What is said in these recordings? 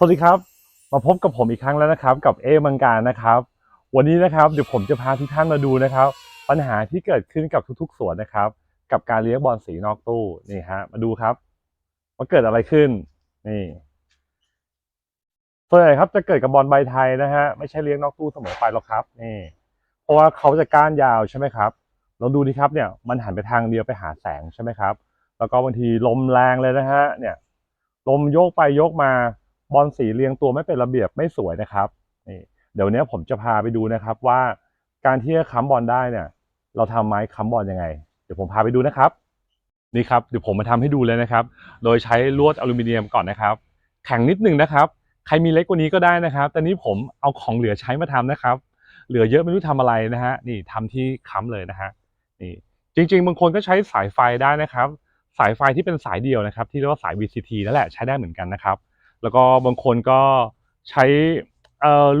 สวัสดีครับ มาพบกับผมอีกครั้งแล้วนะครับ กับเอมังการนะครับ วันนี้นะครับเดี๋ยวผมจะพาทุกท่านมาดูนะครับ ปัญหาที่เกิดขึ้นกับทุกๆสวนนะครับ กับการเลี้ยงบอลสีนอกตู้นี่ฮะมาดูครับว่าเกิดอะไรขึ้นนี่ส่วนใหญ่ครับจะเกิดกับบอลใบไทยนะฮะไม่ใช่เลี้ยงนอกตู้เสมอไปหรอกครับนี่เพราะว่าเขาจะก้านยาวใช่ไหมครับลองดูดีครับเนี่ยมันหันไปทางเดียวไปหาแสงใช่ไหมครับ แล้วก็บางทีลมแรงเลยนะฮะเนี่ยลมโยกไปโยกมา บอลสีเรียงตัวไม่เป็นระเบียบไม่สวยนะครับนี่เดี๋ยวนี้ผมจะพาไปดูนะครับว่าการที่จะค้ำบอลได้เนี่ย เราทำไม้ค้ำบอลยังไง เดี๋ยวผมพาไปดูนะครับนี่ครับเดี๋ยวผมมาทำให้ดูเลยนะครับ โดยใช้ลวดอลูมิเนียมก่อนนะครับ แข็งนิดหนึงนะครับ ใครมีเล็กกว่านี้ก็ได้นะครับ แต่นี้ผมเอาของเหลือใช้มาทำนะครับ เหลือเยอะไม่รู้ทำอะไรนะฮะนี่ทำที่ค้ำเลยนะฮะนี่จริง ๆ บางคนก็ใช้สายไฟได้นะครับ สายไฟที่เป็นสายเดียวนะครับ ที่เรียกว่าสาย VCT นั่นแหละใช้ได้เหมือนกันนะครับ แล้วก็บางคนก็ใช้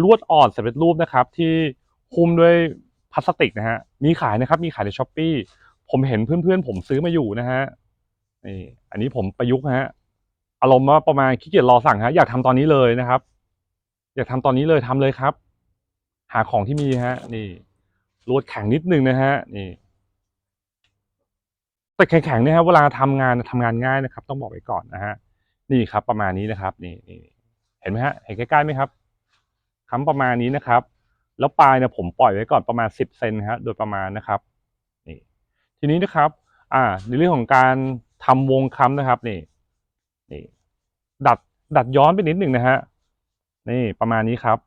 ลวดอ่อนสำเร็จรูปนะครับ ที่หุ้มด้วยพลาสติกนะฮะมีขายนะครับมีขายในช้อปปีผมเห็นเพื่อนๆ ผมซื้อมาอยู่นะฮะนี่อันนี้ผมประยุกต์นะฮะอารมณ์ว่าประมาณขี้เกียจรอสั่งฮะอยากทำตอนนี้เลยนะครับ อยากทำตอนนี้เลยทำเลยครับ หาของที่มีฮะ นี่ลวดแข็งนิดนึงนะฮะนี่แต่แข็งๆเนี่ยครับเวลาทำงานทำงานง่ายนะครับ ต้องบอกไว้ก่อนนะฮะ นี่ครับประมาณนี้นะครับนี่นี่เห็นไหมฮะเห็นใกล้ๆไหมครับค้ำประมาณนี้นะครับ แล้วปลายเนี่ยผมปล่อยไว้ก่อนประมาณสิบเซนฮะโดยประมาณนะครับนี่ทีนี้นะครับ อ่า ในเรื่องของการทำวงค้ำนะครับนี่นี่ ดัดดัดย้อนไปนิดหนึ่งนะฮะนี่ประมาณนี้ครับ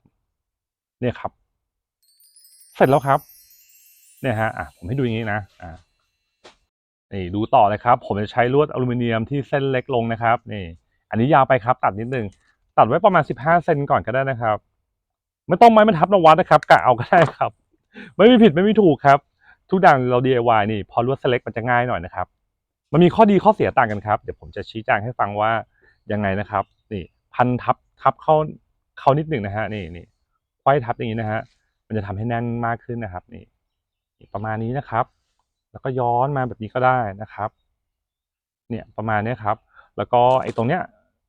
เนี่ยครับ เสร็จแล้วครับ เนี่ยฮะอะผมให้ดูอย่างนี้นะอ่านี่ดูต่อเลยครับ ผมจะใช้ลวดอลูมิเนียมที่เส้นเล็กลงนะครับ นี่ อันนี้ยาวไปครับ ตัดนิดนึง ตัดไว้ประมาณสิบห้าเซนก่อนก็ได้นะครับ ไม่ต้องไม้บรรทัดมาวัดนะครับกะเอาก็ได้ครับ ไม่มีผิดไม่มีถูกครับ ทุกอย่างเรา DIY นี่ พอลวดเส้นเล็กมันจะง่ายหน่อยนะครับ มันมีข้อดีข้อเสียต่างกันครับ เดี๋ยวผมจะชี้แจงให้ฟังว่ายังไงนะครับ นี่พันทับทับเข้าเข้านิดหนึ่งนะฮะนี่นี่ไขว้ทับอย่างนี้นะฮะมันจะทำให้แน่นมากขึ้นนะครับ นี่ประมาณนี้นะครับ แล้วก็ย้อนมาแบบนี้ก็ได้นะครับ เนี่ยประมาณนี้ครับ แล้วก็ไอ้ตรงเนี้ย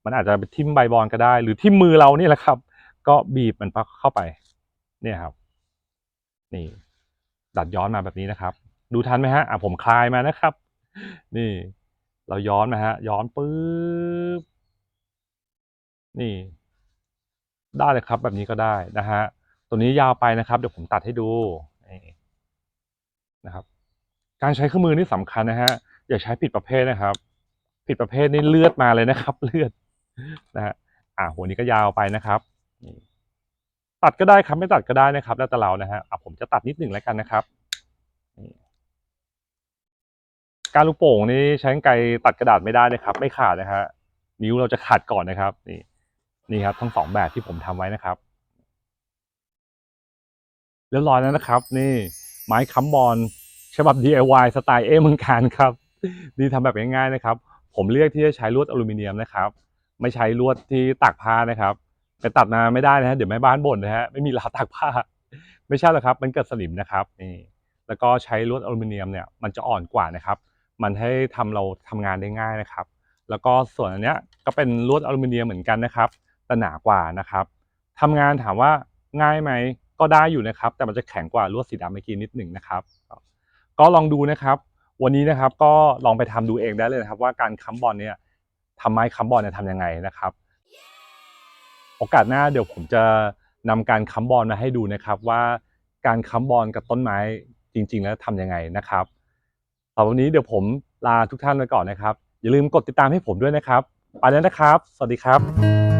มันอาจจะไปทิ่มใบบอลก็ได้ หรือทิ่มมือเรานี่แหละครับ ก็บีบมันเข้าไป เนี่ยครับ นี่ ดัดย้อนมาแบบนี้นะครับ ดูทันไหมฮะอะผมคลายมานะครับ นี่ เราย้อนมาฮะ ย้อนปุ๊บนี่ ได้เลยครับ แบบนี้ก็ได้นะฮะตัวนี้ยาวไปนะครับ เดี๋ยวผมตัดให้ดูนี่นะครับ การใช้เครื่องมือนี่สำคัญนะฮะอย่าใช้ผิดประเภทนะครับ ผิดประเภทนี่เลือดมาเลยนะครับ เลือด นะฮะอ่าหัวนี้ก็ยาวไปนะครับตัดก็ได้ครับไม่ตัดก็ได้นะครับ แล้วแต่เรานะฮะอะผมจะตัดนิดหนึ่งแล้วกันนะครับการลูกโป่งนี่ใช้กรรไกรตัดกระดาษไม่ได้นะครับ ไม่ขาดนะฮะนิ้วเราจะขาดก่อนนะครับ นี่นี่ครับ ทั้งสองแบบที่ผมทำไว้นะครับเรียบร้อยแล้วนะครับ นี่ไม้ค้ำบอลฉบับ DIY สไตล์เอเมืองการครับ นี่ทำแบบง่ายๆนะครับ ผมเลือกที่จะใช้ลวดอลูมิเนียมนะครับ ไม่ใช้ลวดที่ตากผ้านะครับไปตัดมาไม่ได้นะฮะเดี๋ยวแม่บ้านบ่นนะฮะไม่มีราวตากผ้า ไม่ใช่หรอกครับ มันเกิดสนิมนะครับนี่แล้วก็ใช้ลวดอลูมิเนียมเนี่ยมันจะอ่อนกว่านะครับ มันให้ทำเราทำงานได้ง่ายนะครับ แล้วก็ส่วนอันเนี้ยก็เป็นลวดอลูมิเนียมเหมือนกันนะครับแต่หนากว่านะครับทำงานถามว่าง่ายไหมก็ได้อยู่นะครับ แต่มันจะแข็งกว่าลวดสีดำเมื่อกี้นิดหนึ่งนะครับ ก็ลองดูนะครับ วันนี้นะครับก็ลองไปทำดูเองได้เลยนะครับ ว่าการค้ำบอลเนี่ย ทำไม้ค้ำบอลเนี่ยทำยังไงนะครับ โอกาสหน้าเดี๋ยวผมจะนำการค้ำบอลมาให้ดูนะครับ ว่าการค้ำบอลกับต้นไม้จริง ๆ แล้วทำยังไงนะครับสำหรับวันนี้เดี๋ยวผมลาทุกท่านไปก่อนนะครับ อย่าลืมกดติดตามให้ผมด้วยนะครับ ไปแล้วนะครับ สวัสดีครับ